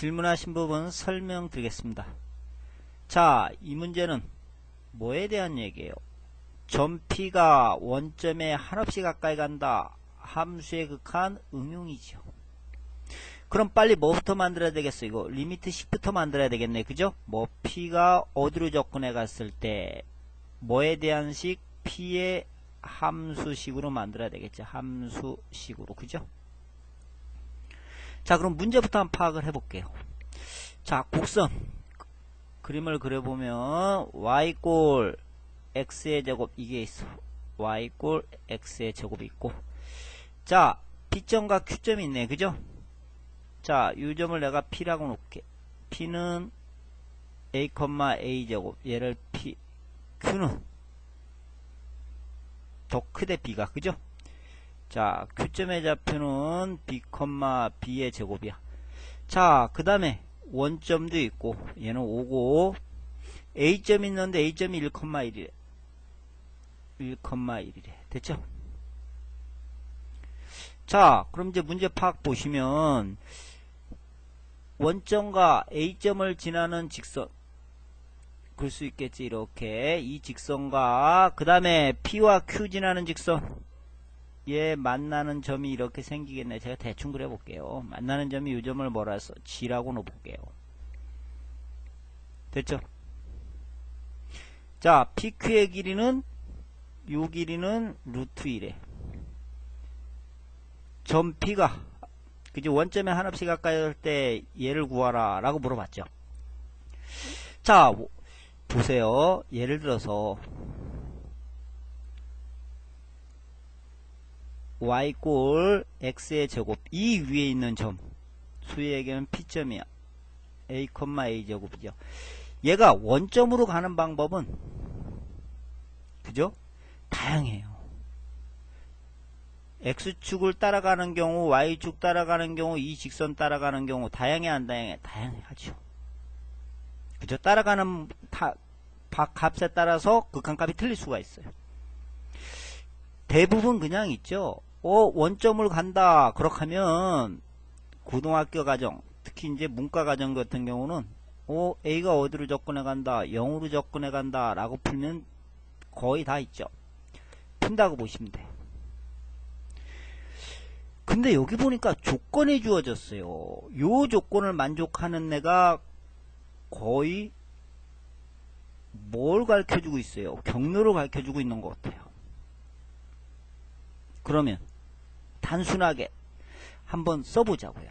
질문하신 부분 설명드리겠습니다. 자, 이 문제는 뭐에 대한 얘기예요? 점 P가 원점에 한없이 가까이 간다. 함수에 극한 응용이죠. 그럼 빨리 뭐부터 만들어야 되겠어? 이거 리미트 10부터 만들어야 되겠네. 그죠? 뭐 P가 어디로 접근해 갔을 때 뭐에 대한 식 P의 함수식으로 만들어야 되겠죠. 함수식으로. 그죠? 자, 그럼 문제부터 한번 파악을 해볼게요. 자, 곡선. 그림을 그려보면 y꼴 x의 제곱 이게 있어. y꼴 x의 제곱이 있고 자, P점과 Q점이 있네. 그죠? 자, 이 점을 내가 P라고 놓을게. P는 A, A 제곱. 얘를 P, Q는 더 크대 B가. 그죠? 자, Q점의 좌표는 B, B의 제곱이야. 자, 그 다음에 원점도 있고, 얘는 5고, A점이 있는데 A점이 1,1이래. 1,1이래. 됐죠? 자, 그럼 이제 문제 파악 보시면, 원점과 A점을 지나는 직선, 그럴 수 있겠지, 이렇게. 이 직선과, 그 다음에 P와 Q 지나는 직선, 얘 만나는 점이 이렇게 생기겠네. 제가 대충 그려볼게요. 만나는 점이 이 점을 해서 G라고 놓을게요. 됐죠? 자, PQ의 길이는 요 길이는 루트 1에 점 P가 그지 원점에 한없이 가까이 할때 얘를 구하라 라고 물어봤죠. 자, 보세요. 예를 들어서 y꼴 x의 제곱 이 위에 있는 점 수의에게는 p점이야 a, a 제곱이죠 얘가 원점으로 가는 방법은 그죠? 다양해요 x축을 따라가는 경우 y축 따라가는 경우 이 직선 따라가는 경우 다양해 안 다양해? 다양하죠 그죠? 따라가는 타, 값에 따라서 극한값이 틀릴 수가 있어요 대부분 그냥 있죠 어, 원점을 간다. 그렇게 하면, 고등학교 과정, 특히 이제 문과 과정 같은 경우는, 어, A가 어디로 접근해 간다. 0으로 접근해 간다. 라고 풀면 거의 다 있죠. 푼다고 보시면 돼. 근데 여기 보니까 조건이 주어졌어요. 요 조건을 만족하는 애가 거의 뭘 가르쳐주고 있어요? 경로를 가르쳐주고 있는 것 같아요. 그러면 단순하게 한번 써보자고요.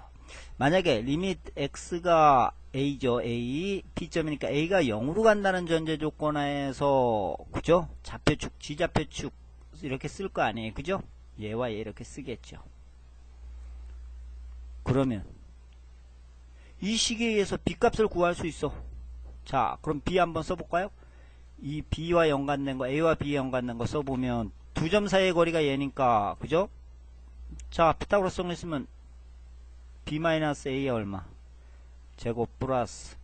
만약에 리밋 x가 a죠. a b점이니까 a가 0으로 간다는 전제 조건하에서 그죠? 좌표축, 지좌표축 이렇게 쓸 거 아니에요. 그죠? 얘와 얘 이렇게 쓰겠죠. 그러면 이 식에 의해서 b값을 구할 수 있어. 자, 그럼 b 한번 써볼까요? 이 b와 연관된 거, a와 b 연관된 거 써보면 두 점 사이의 거리가 얘니까 그죠? 자, 피타고라스 정리했으면 b-a의 얼마? 제곱 플러스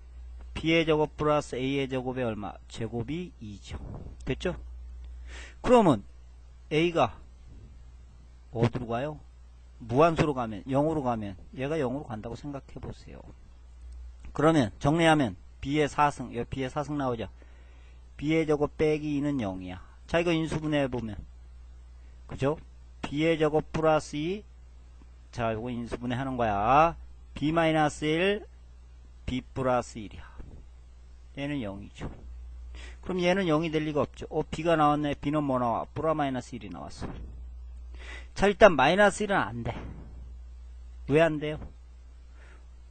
b의 제곱 플러스 a의 제곱이 얼마? 제곱이 2죠. 됐죠? 그러면 a가 어디로 가요? 무한수로 가면 0으로 가면 얘가 0으로 간다고 생각해 보세요. 그러면 정리하면 b의 4승 여기 b의 4승 나오죠. b의 제곱 빼기 2는 0이야. 자 이거 인수분해 보면 그죠? B의 제곱 플러스 2. 자, 이거 인수분해 하는 거야. b 마이너스 1, b 플러스 1이야. 얘는 0이죠. 그럼 얘는 0이 될 리가 없죠. 어, b가 나왔네. b는 뭐 나와? 플라 마이너스 1이 나왔어. 자, 일단 마이너스 1은 안 돼. 왜 안 돼요?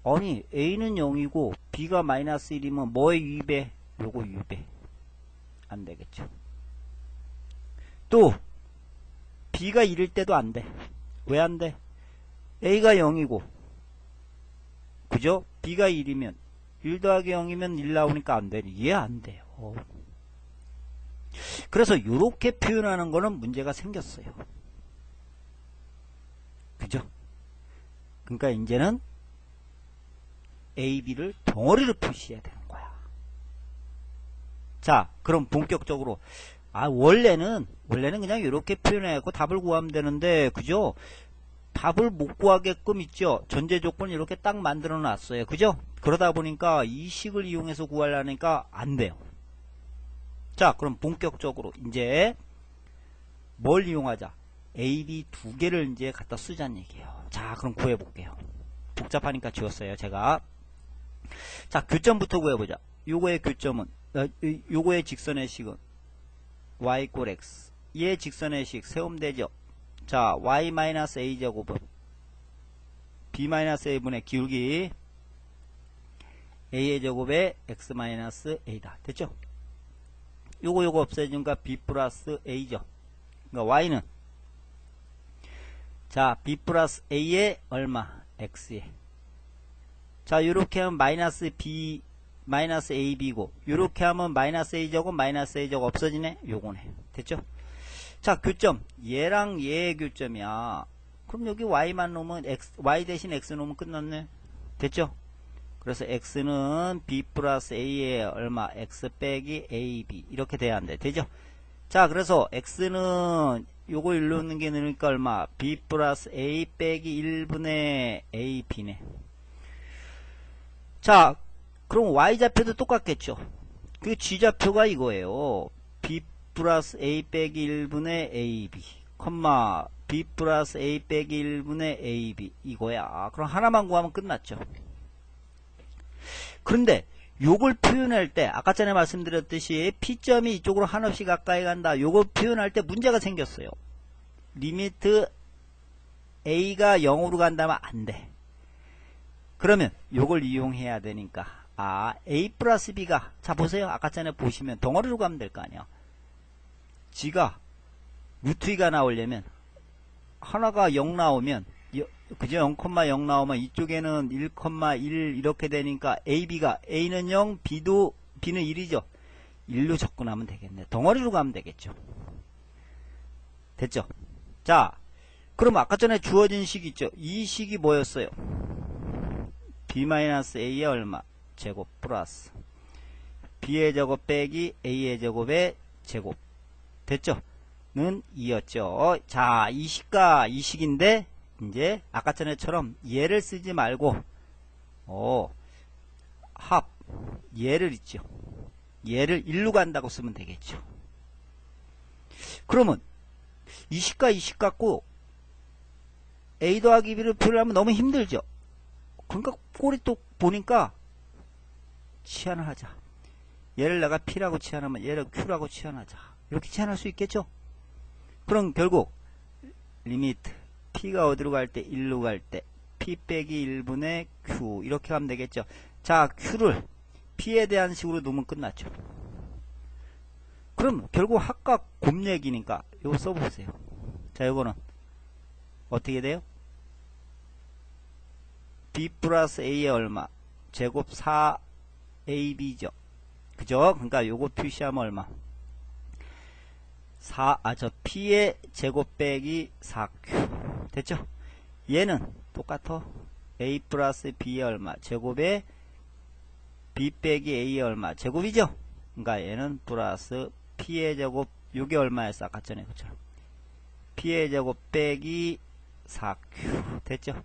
아니, a는 0이고, b가 마이너스 1이면 뭐의 유배? 요거 유배. 안 되겠죠. 또, B가 1일 때도 안 돼. 왜 안 돼? A가 0이고, 그죠? B가 1이면, 1 더하기 0이면 1 나오니까 안 되니. 이해 안 돼요. 그래서 이렇게 표현하는 거는 문제가 생겼어요. 그죠? 그러니까 이제는 A, B를 덩어리를 표시해야 되는 거야. 자, 그럼 본격적으로 아 원래는 원래는 그냥 이렇게 표현해갖고 답을 구하면 되는데 그죠? 답을 못 구하게끔 있죠. 전제 조건 이렇게 딱 만들어 놨어요. 그죠? 그러다 보니까 이 식을 이용해서 구하려니까 안 돼요. 자, 그럼 본격적으로 이제 뭘 이용하자? A, B 두 개를 이제 갖다 쓰자는 얘기예요. 자, 그럼 구해볼게요. 복잡하니까 지웠어요, 제가. 자, 교점부터 구해보자. 요거의 교점은, 어, 요- 요거의 직선의 식은 y 꼴 x. 얘 직선의 식 세우면 되죠. 자, y-a 제곱은 b-a분의 기울기 a의 제곱에 x-a다. 됐죠? 요거 요거 없애주니까 b 플러스 a죠. 그러니까 y는 자 b 플러스 a에 얼마? x에 자 요렇게 하면 마이너스 b 마이너스 ab고 요렇게 하면 마이너스 a 제곱 마이너스 a 제곱 없어지네? 요거네. 됐죠? 자 교점. 얘랑 얘의 교점이야. 그럼 여기 y만 놓으면 x y 대신 x 놓으면 끝났네. 됐죠? 그래서 x는 b 플러스 a에 얼마? X 빼기 ab 이렇게 돼야 한대 되죠? 자 그래서 x는 요거 일로 넣는 게 넣으니까 얼마? B 플러스 a 빼기 1분의 ab네. 자 그럼 y좌표도 똑같겠죠 그 g좌표가 이거예요 b 플러스 a 빼기 1분의 ab 컴마 b 플러스 a 빼기 1분의 ab 이거야 그럼 하나만 구하면 끝났죠 그런데 요걸 표현할 때 아까 전에 말씀드렸듯이 P점이 이쪽으로 한없이 가까이 간다. 요걸 표현할 때 문제가 생겼어요. 리미트 A가 0으로 간다면 안 돼. 그러면 요걸 이용해야 되니까 아 A 플러스 B가 자 보세요. 아까 전에 보시면 덩어리로 가면 될 거 아니야. G가 루트 2가 나오려면 하나가 0 나오면 여- 그죠? 0,0 나오면 이쪽에는 1,1 이렇게 되니까 AB가 A는 0, B도 B는 1이죠. 1로 접근하면 되겠네. 덩어리로 가면 되겠죠. 됐죠? 자, 그럼 아까 전에 주어진 식 있죠? 이 식이 뭐였어요? B-A의 얼마? 제곱 플러스 B의 제곱 빼기 A의 제곱의 제곱 됐죠? 는 2였죠. 자, 이 식과 이 식인데 이제 아까 전에처럼 얘를 쓰지 말고 어, 합 얘를 있죠. 얘를 1로 간다고 쓰면 되겠죠. 그러면 이 식과 이 식 갖고 a 더하기 b를 표현하면 너무 힘들죠. 그러니까 꼴이 또 보니까 치환을 하자. 얘를 내가 p라고 치환하면 얘를 q라고 치환하자. 이렇게 치환할 수 있겠죠? 그럼 결국 리미트 p가 어디로 갈 때? 1로 갈 때 p 빼기 1분의 q 이렇게 하면 되겠죠. 자 q를 p에 대한 식으로 놓으면 끝났죠. 그럼 결국 합각 곱 얘기니까 이거 써보세요. 자 이거는 어떻게 돼요? b 플러스 a의 얼마? 제곱 4ab죠. 그죠? 그러니까 요거 표시하면 얼마? 4, 아, 저 P의 제곱 빼기 4Q. 됐죠? 얘는 똑같아. A 플러스 B의 얼마? 제곱에 B 빼기 A의 얼마? 제곱이죠? 그러니까 얘는 플러스 P의 제곱, 요게 얼마였어? 아까 전에 그처럼. P의 제곱 빼기 4Q. 됐죠?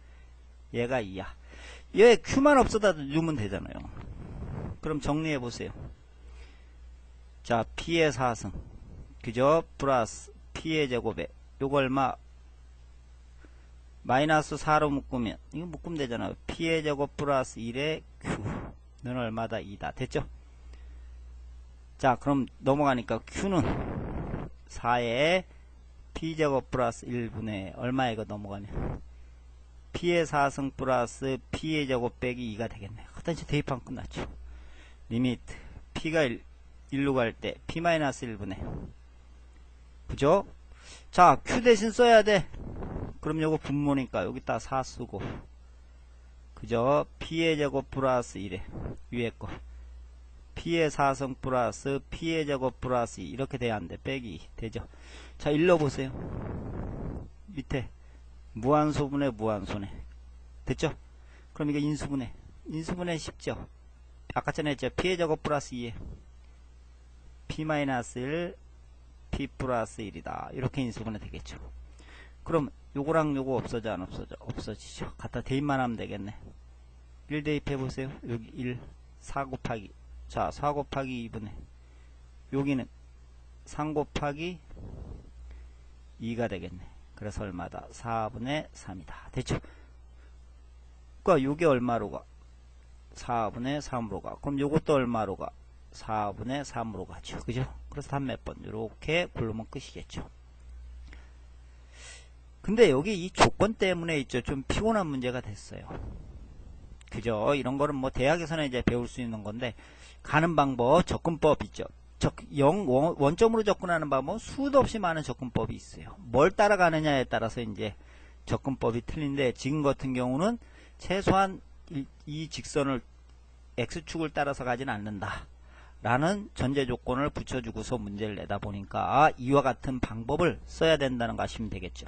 얘가 2야. 얘 Q만 없어다 주면 되잖아요. 그럼 정리해 보세요. 자, P의 4승. 그죠? 플러스 P의 제곱에 요거 얼마 마이너스 4로 묶으면 이거 묶으면 되잖아요. P의 제곱 플러스 1의 Q는 얼마다? 2다. 됐죠? 자 그럼 넘어가니까 Q는 4의 P제곱 플러스 1분의 얼마 이거 넘어가면 P의 4승 플러스 P의 제곱 빼기 2가 되겠네. 하여튼 대입하면 끝났죠. 리미트 P가 1, 1로 갈 때 P-1분의 그죠? 자, Q 대신 써야 돼. 그럼 요거 분모니까 여기다 4 쓰고. 그죠? P의 제곱 플러스 1에 위에 거. P의 4성 플러스 P의 제곱 플러스 2 이렇게 돼야 한대. 빼기 되죠? 자, 일러 보세요. 밑에 무한소분의 무한소네. 됐죠? 그럼 이거 인수분해. 인수분해 쉽죠? 아까 전에 했죠? P의 제곱 플러스 2에 P-1 P 플러스 1이다. 이렇게 인수분해 되겠죠. 그럼 요거랑 요거 없어져 안 없어져? 없어지죠. 갖다 대입만 하면 되겠네. 1 대입해 보세요. 여기 1 4 곱하기. 자 4 곱하기 2분의 여기는 3 곱하기 2가 되겠네. 그래서 얼마다? 4분의 3이다. 됐죠? 그러니까 요게 얼마로 가 4분의 3으로 가 그럼 요것도 얼마로 가 4분의 3으로 가죠 그죠 그래서 답몇번 이렇게 굴르면 끝이겠죠 근데 여기 이 조건 때문에 있죠. 좀 피곤한 문제가 됐어요. 그죠? 이런 거는 뭐 대학에서는 이제 배울 수 있는 건데 가는 방법, 접근법 있죠. 적, 영, 원, 원점으로 접근하는 방법은 수도 없이 많은 접근법이 있어요. 뭘 따라가느냐에 따라서 이제 접근법이 틀린데 지금 같은 경우는 최소한 이, 이 직선을 x축을 따라서 가진 않는다. 라는 전제 조건을 붙여주고서 문제를 내다 보니까 아, 이와 같은 방법을 써야 된다는 거 아시면 되겠죠.